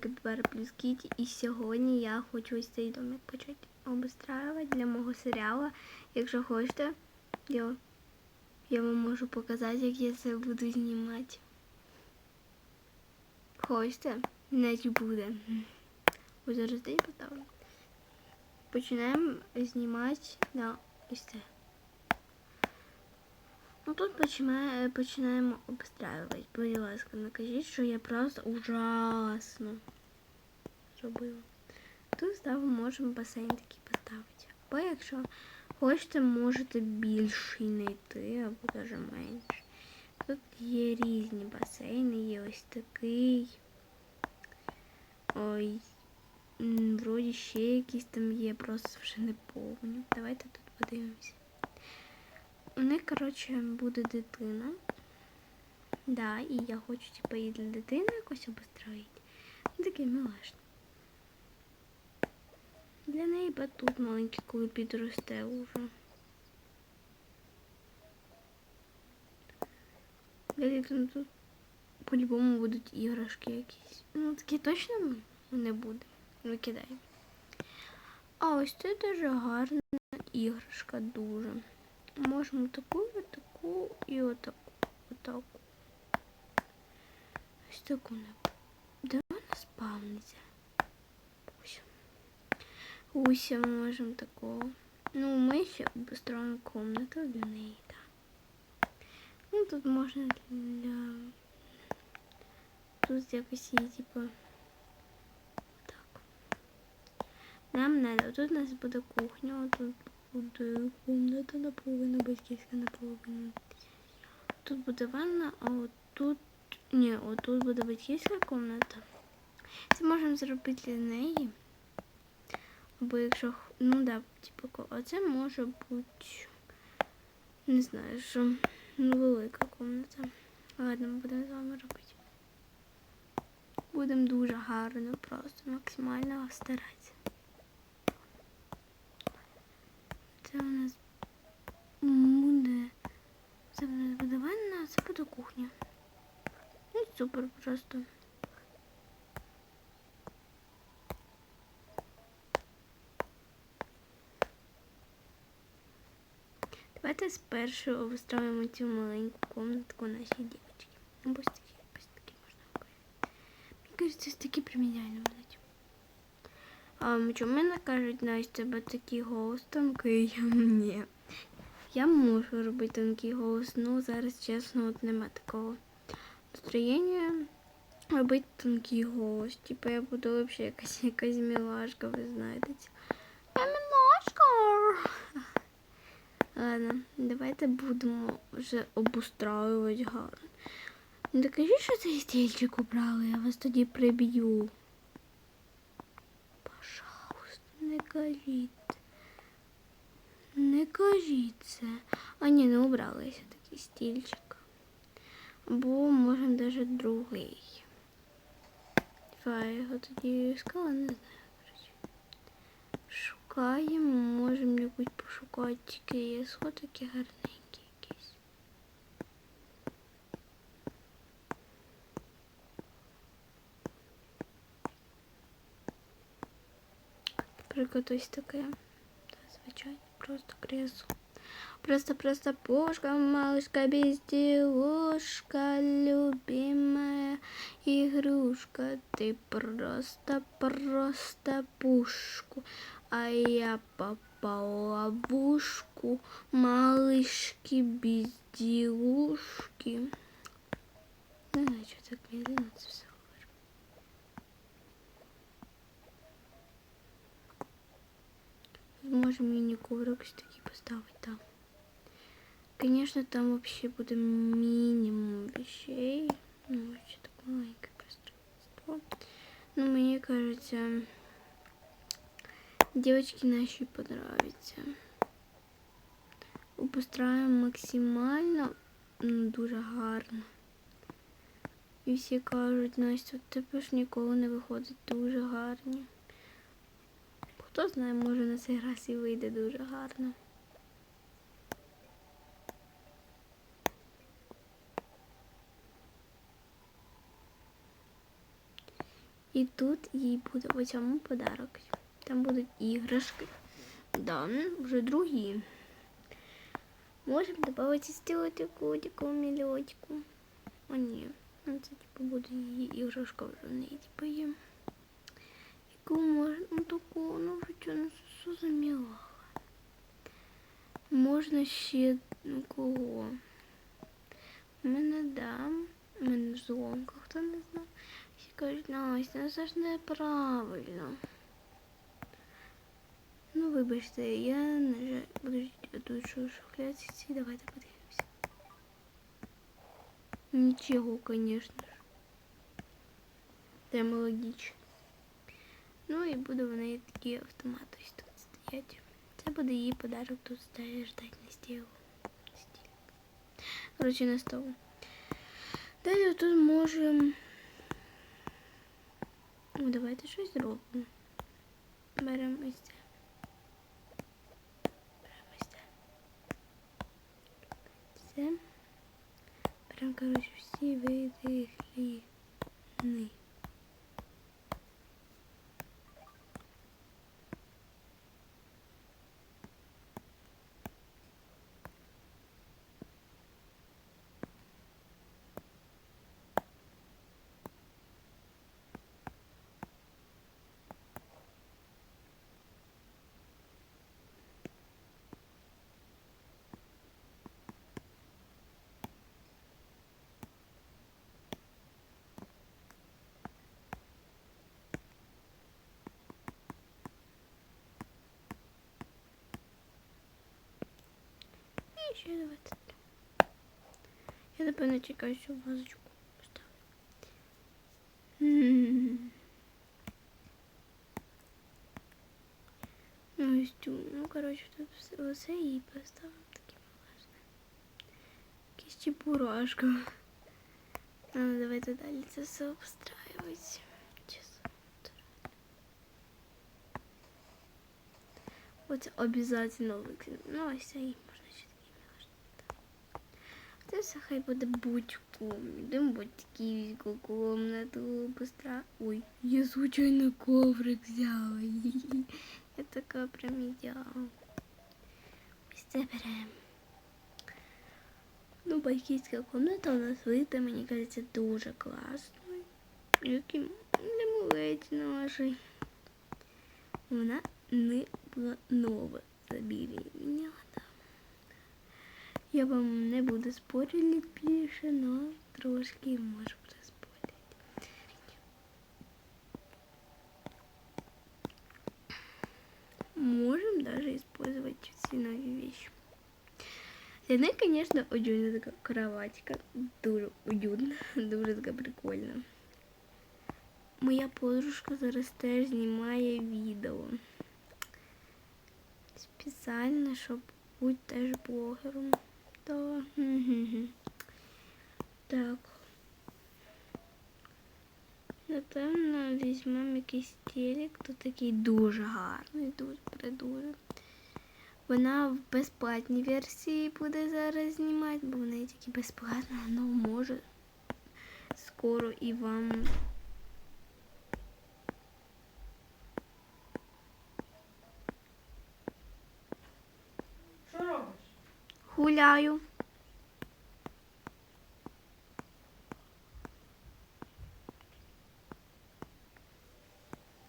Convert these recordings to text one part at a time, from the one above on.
Капібара плюс Кіті. І сьогодні я хочу ось цей домик почати обустраювати для мого серіалу. Якщо хочете, я, я вам можу показати, як я це буду знімати. Хочете? Навіть буде. Ось зараз де поставлю. Починаємо знімати на ось це. Ну тут починаємо, починаємо обстраювати. Будь ласка, накажіть, що я просто ужасно зробила. Тут ставимо, можемо басейн такий поставити. Або якщо хочете, можете більший знайти, або навіть менший. Тут є різні басейни, є ось такий. Ой, вроді ще якісь там є, просто вже не помню. Давайте тут подивимося. У них, коротше, буде дитина. Да, і я хочу, типу, і для дитини якось обустроїти. Ну, такий милашний. Для неї батут маленький, коли підросте уже. Далі там тут по-любому будуть іграшки якісь. Ну, такі точно не буде. Викидай. А ось це дуже гарна іграшка, дуже. Можемо таку, таку і отаку. Отаку. Ось таку не. Де вона спавниться? Ось. Ось можемо такого. Ну, ми ще обустроїмо комнату для неї, так. Ну, тут можна для... Тут якось її, типу, так. Нам надо. Тут у нас буде кухня, тут буде комната наполовину, батьківська наполовину. Тут буде ванна, а от тут... Ні, отут буде батьківська комната. Це можемо зробити для неї. Або якщо... Ну да, типу, ко- а це може бути... Не знаю, що... Ну, велика комната. Ладно, ми будемо з вами робити. Будемо дуже гарно, просто максимально старатися. Це у нас буде. Це у нас буде ванна, а це буде кухня. Ну, супер просто. Давайте спершу обустроїмо цю маленьку комнатку нашій дівчинки. Або ось такі, ось такі можна робити. Мені кажеться, ось такі будуть. А чому мене кажуть, Настя, тебе такий голос тонкий? Ні. Я можу робити тонкий голос, ну зараз чесно от нема такого настроєння робити тонкий голос. Типа я буду взагалі якась якась мілашка, ви знаєте. Я мілашка. Ладно, давайте будемо вже обустроювати гарно. Не докажіть, що цей стільчик убрали, я вас тоді приб'ю. Пожалуйста, не кажіть. Не кажіть це. А ні, не убралися такий стільчик. Або можемо навіть другий. Я його тоді искала, не знаю. Шукаємо, можемо якусь пошукати, тільки є такі гарненькі якісь. Наприклад, ось таке. Та, звичайно, просто кресло. Просто-просто пушка, малышка, безделушка, любимая игрушка. Ты просто-просто пушку, а я попала в ловушку малышки, безделушки. Не знаю, что так медленно це все. Можем міні-коврик ось такий поставити там. Конечно, там вообще будет минимум вещей. Ну, вообще такое маленькое пространство. Но мне кажется, девочки наши понравится. Постараємо максимально ну, дуже гарно. І всі кажуть, Настя, тебе ж ніколи не виходить дуже гарні. Хто знає, може на цей раз і вийде дуже гарно. І тут їй буде по цьому подарок. Там будуть іграшки. Да, вже другі. Можемо додати стілотику, таку мільотику. О, ні. Ну, це типу буде її іграшка вже в неї, типу є. Яку можна, ну таку, ну вже що, ну що за мілаха. Можна ще, ну кого? У мене да. У мене зломка, хто не знає. Кажуть, Настя, ну це ж неправильно. Ну, вибачте, я не жаль. Подождіть, а тут що шухляці ці, давайте подивимося. Нічого, конечно ж. Прямо логічно. Ну і буде в неї такі автомати ось тут стоять. Це буде її подарок тут стає ждать на стіл. Коротше, на стол. Далі тут можемо. Ну, давайте щось зробимо. Беремо ось це. Беремо ось це. Це. Беремо, коротше, всі види хліни. І ще давайте. Я напевно чекаю, що вазочку поставлю. М. Ну, ось цю. Ну, коротше, тут все, оце і поставимо таке власне. Якісь чебурашка. Ну, давайте далі це все обстраювати. Чесно. Оце обов'язково викинути. Ну, ось це Це все хай буде будь-ком. Йдемо батьківську комнату постра. Ой, я случайно коврик взяла. Я така прям ідеал. Ось це беремо. Ну, батьківська комната у нас вийде, мені кажеться, дуже класно. Який немолець наший. Вона не була нова заберіменела. Да. Я вам не буду спорити більше, але трошки можу проспорити. Можем даже использовать все новые вещи. Для неї, конечно, уютна така кроватька. Дуже уютна, дуже така прикольна. Моя подружка зараз теж знімає відео. Спеціально, щоб бути теж блогером. Да. Так. Напевно, візьмемо якийсь телек, то такий дуже гарний, дуже придуже. Вона в безплатній версії буде зараз знімати, бо в неї тільки безплатна, але може скоро і вам. Гуляю.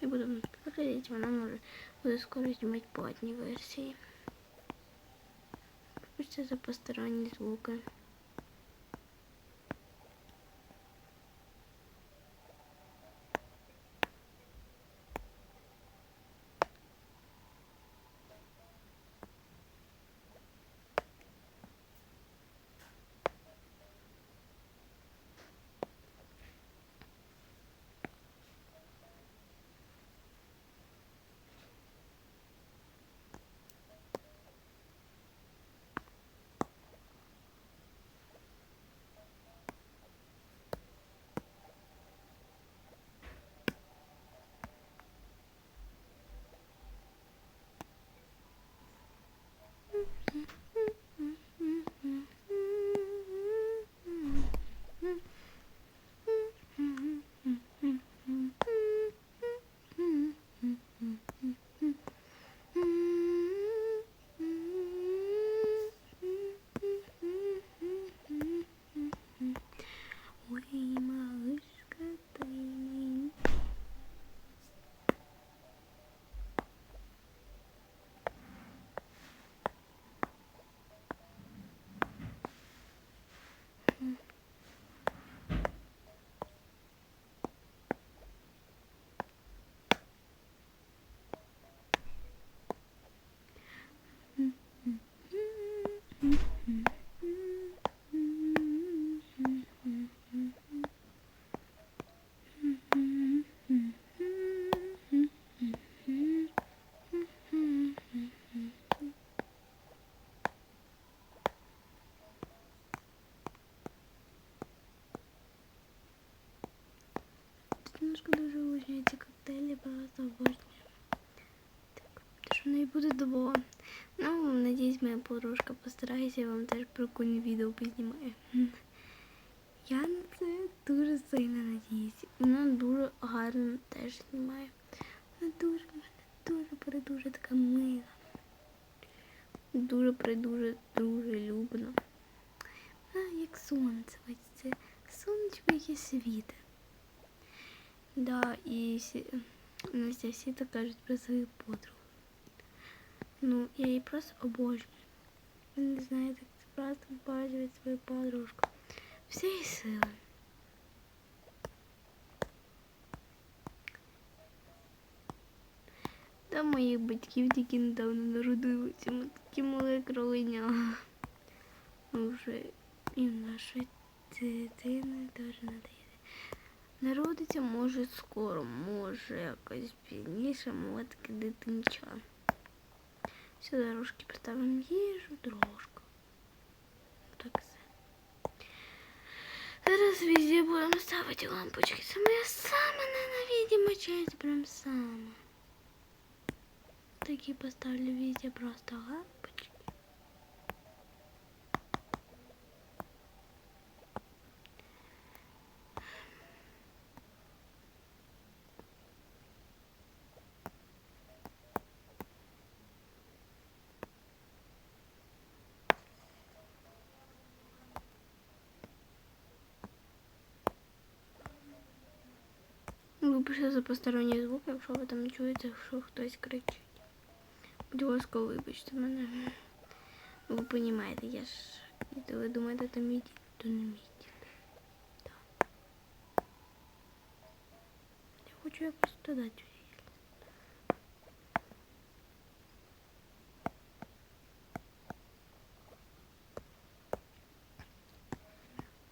І буду проходить, вона може буде скоро знімати платні версії. Вибачте за посторонні звуки. В неї буде добро. Ну, надіюсь, моя подружка постарається і вам теж прикольні відео познімає. Я на це дуже сильно надіюсь. Вона дуже гарно теж знімає. Вона дуже, дуже передуже така мила. Дуже придуже дружелюбна. Вона як сонце, це сонечко, яке світе. Да, і всі, Настя всі так кажуть про свою подругу. Ну, я її просто обожнюю. Ви не знаєте, як це просто обожнювати свою подружку. Всієї сили. Та моїх батьків тільки недавно народилися. Ми такі мали кролиня. Ну, вже і нашої дитини теж надає. Народиться може скоро, може якось пізніше, може таке дитинча. Сюди трошки приставимо їжу, трошки. Так. Зараз везде будемо ставити лампочки. Це моя сама ненавидима часть, прям сама. Такі поставлю везде просто лампочки. Вибачте за посторонній звук, якщо ви там чуєте, що хтось кричить. Будь ласка, вибачте мене. Ви розумієте, я ж. Якщо ви думаєте, то мій дід, то не мій дід. Так. Я хочу якось додати.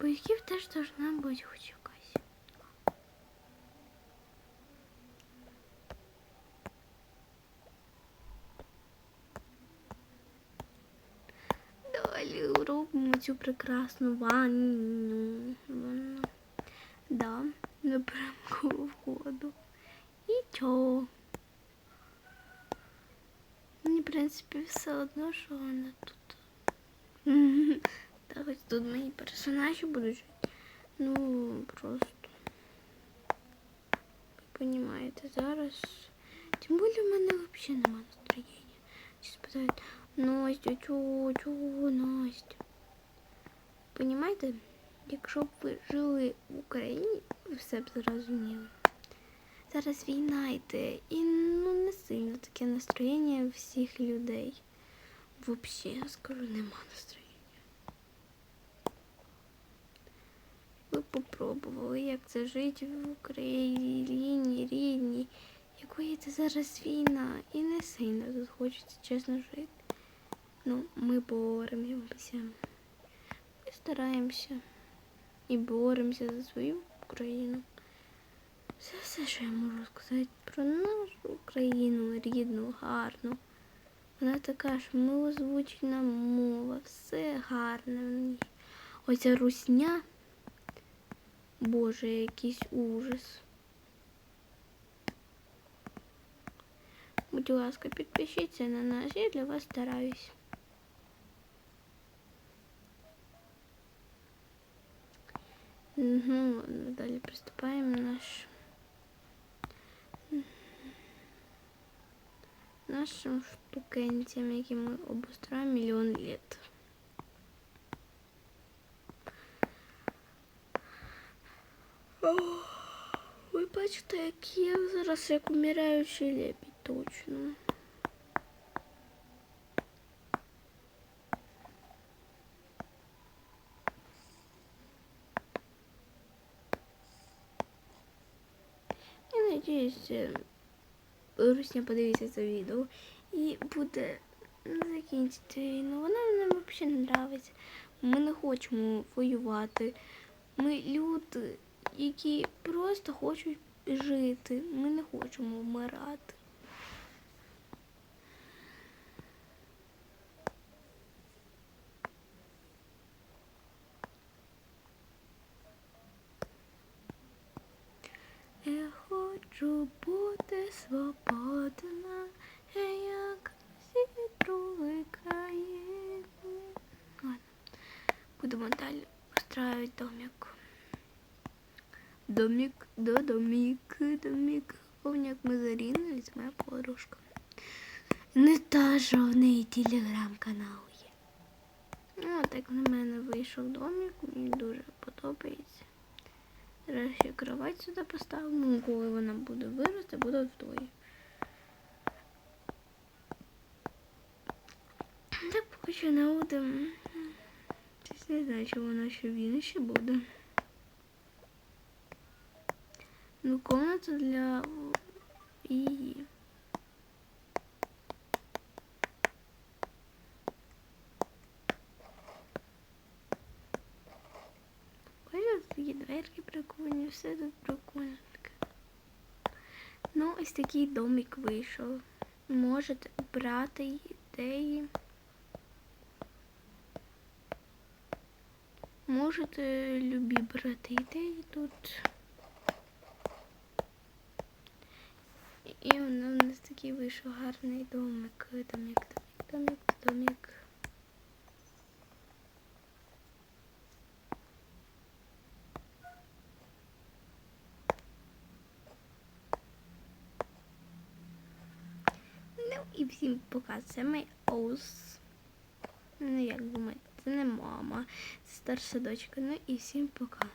Батьків теж должна бути хоч Якась. Цю прекрасну ванну. Да, напрямку входу. І чого? Мені, в принципі, все одно, що вона тут. Та хоч тут мої персонажі будуть жити. Ну, просто. Розумієте, зараз. Тим більше в мене взагалі немає настроєння. Всі спитають, Настя, чого, чого, Настя? Понімаєте, якщо б ви жили в Україні, ви все б зрозуміли. Зараз війна йде, і ну не сильно таке настроєння всіх людей. Взагалі, я скажу, нема настроєння. Ви попробували, як це жити в Україні рідній, якої це зараз війна, і не сильно тут хочеться чесно жити. Ну, ми боремося. Стараємося і боремося за свою Україну. Це все, що я можу сказати про нашу Україну рідну, гарну. Вона така ж милозвучна мова, все гарне в ній. Оця русня, Боже, якийсь ужас. Будь ласка, підпишіться на нас, я для вас стараюсь. Угу, далі приступаємо наш нашим штукенцям, які ми обустраємо мільйон літ. Ви бачите, як я зараз як умираючий лебідь, точно. Надіюсь, Русня подивиться це відео і буде закінчити війну. Вона нам взагалі не подобається. Ми не хочемо воювати. Ми люди, які просто хочуть жити. Ми не хочемо вмирати. Я хочу бути ти свободна, як всі другі країни. Ладно, будемо далі устраивать домик. Домик, да, домик, домик. Помню, як ми зарінули, це моя подружка. Не та, неї телеграм-канал є. Ну, так на мене вийшов домик, мені дуже подобається. Ще кровать сюди поставимо, коли вона буде вирости, буде вдвоє. Так поки що не будемо. Щось не знаю, чи вона ще він ще буде. Ну, комната для її. Ось тут такі дверки прикольні, все тут прикольно. Ну, ось такий домик вийшов. Можете брати ідеї. Можете любі брати ідеї тут. І в нас такий вийшов гарний домик. Домик, домик, домик, домик. Ну і всім пока. Це мій ос. Ну, як думаєте, це не мама, це старша дочка. Ну і всім пока.